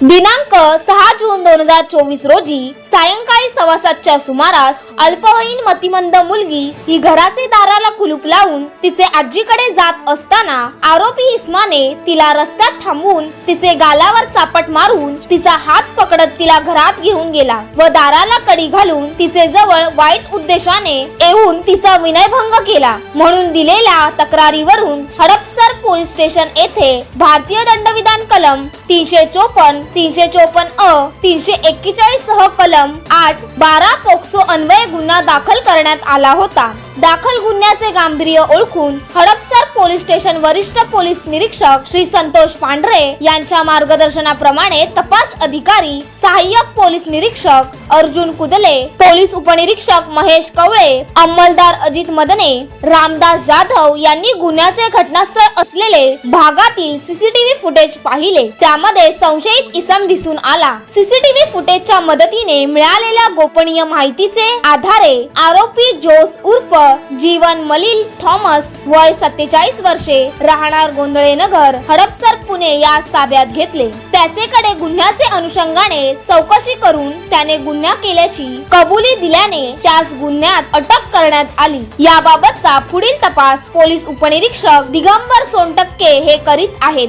दिनांक सहा जून दोन हजार चोवीस रोजी सायंकाळी सव्वा सातच्या सुमारास अल्पवयीन मतिमंद मुलगी ही घराचे दाराला कुलूप लावून तिचे आजीकडे जात असताना आरोपी इस्माने तिला रस्त्यात थांबून तिचे गालावर चापट मारून तिचा हात पकडत तिला घरात घेऊन गेला व दाराला कडी घालून तिचे जवळ वाईट उद्देशाने येऊन तिचा विनयभंग केला. म्हणून दिलेल्या तक्रारीवरून हडपसर पोलीस स्टेशन येथे भारतीय दंडविधान कलम तीनशे चोपन्न तीनशे चोपन्न अ तीनशे एक्केचाळीस सह कलम आठ बारा पोक्सो अन्वय गुन्हा दाखल करण्यात आला होता. दाखल गुन्ह्याचे गांभीर्य ओळखून हडपसर पोलीस स्टेशन वरिष्ठ पोलीस निरीक्षक श्री संतोष पांढरे यांच्या मार्गदर्शनाप्रमाणे तपास अधिकारी सहाय्यक पोलीस निरीक्षक अर्जुन कुदले पोलीस उपनिरीक्षक महेश कवळे अंमलदार अजित मदने रामदास जाधव यांनी गुन्ह्याचे घटनास्थळ असलेले भागातील सीसीटीव्ही फुटेज पाहिले. त्यामध्ये संशयित इसम दिसून आला. सीसीटीव्ही फुटेजच्या मदतीने मिळालेल्या गोपनीय माहितीचे आधारे आरोपी जोस उर्फ जीवन मलिल थॉमस वय सत्तेचाळीस वर्षे राहणार गोंधळे नगर हडपसर पुणे यास ताब्यात घेतले. त्याचेकडे गुन्ह्याचे अनुषंगाने चौकशी करून त्याने गुन्हा केल्याची कबुली दिल्याने त्यास गुन्ह्यात अटक करण्यात आली. याबाबतचा पुढील तपास पोलीस उपनिरीक्षक दिगंबर सोनटक्के हे करीत आहेत.